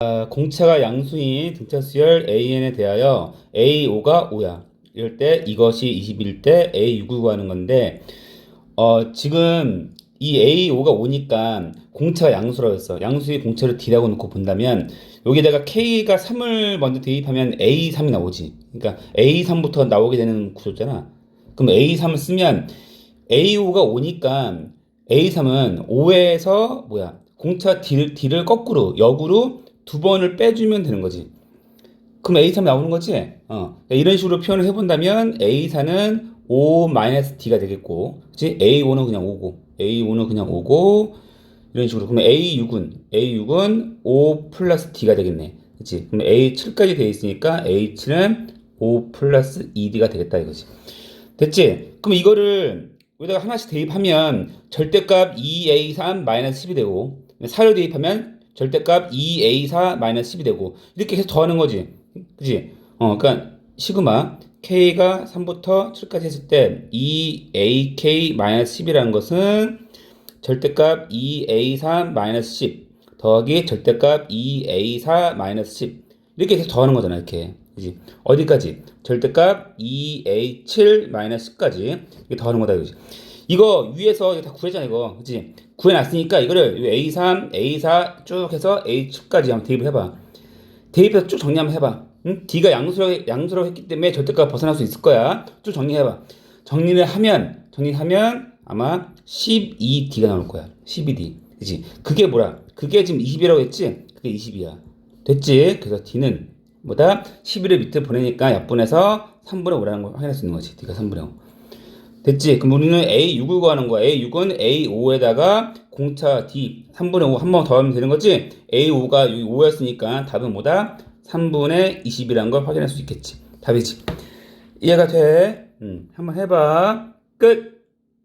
아, 공차가 양수인 등차 수열 AN에 대하여 A5가 5야. 이럴 때 이것이 20일 때 A6을 구하는 건데 어, 지금 이 A5가 5니까 공차가 양수라고 했어. 양수의 공차를 D라고 놓고 본다면 여기다가 K가 3을 먼저 대입하면 A3이 나오지. 그러니까 A3부터 나오게 되는 구조잖아. 그럼 A3을 쓰면 A5가 5니까 A3은 5에서 뭐야? 공차 D를, D를 거꾸로 역으로 두 번을 빼주면 되는 거지. 그럼 A3 나오는 거지? 어. 그러니까 이런 식으로 표현을 해본다면 A4는 5-D가 되겠고, 그치? A5는 그냥 5고, A5는 그냥 5고, 이런 식으로. 그러면 A6은, A6은 5 플러스 D가 되겠네. 그치? 그럼 A7까지 돼 있으니까 A7은 5 플러스 2D가 되겠다 이거지. 됐지? 그럼 이거를 여기다가 하나씩 대입하면 절대값 2A3 마이너스 10이 되고, 4를 대입하면 절대값 2A4 마이너스 10이 되고, 이렇게 해서 더하는 거지. 그지? 어, 그러니까 시그마 K가 3부터 7까지 했을 때 2AK 마이너스 10이라는 것은 절대값 2A3 마이너스 10 더하기 절대값 2A4 마이너스 10 이렇게 해서 더하는 거잖아 이렇게 그지? 어디까지? 절대값 2A7 마이너스 10까지 이렇게 더하는 거다 이거지. 이거 위에서 이거 다 구했잖아 이거 그지? 구해놨으니까 이거를 A3, A4 쭉 해서 A7까지 한번 대입을 해봐. 대입해서 쭉 정리 한번 해봐. 응? D가 양수라고, 양수라고 했기 때문에 절대값 벗어날 수 있을 거야. 쭉 정리해봐. 정리를 하면, 정리하면 아마 12D가 나올 거야. 12D. 그지? 그게 뭐라? 그게 지금 20이라고 했지? 그게 20이야. 됐지? 그래서 D는 뭐다? 11을 밑에 보내니까 약분해서 3분의 5라는 걸 확인할 수 있는 거지. D가 3분의 5. 됐지? 그럼 우리는 A6을 구하는 거야. A6은 A5에다가 공차 D 3분의 5 한 번 더 하면 되는 거지? A5가 5였으니까 답은 뭐다? 3분의 20이라는 걸 확인할 수 있겠지. 답이지. 이해가 돼? 음, 한번 해봐. 끝!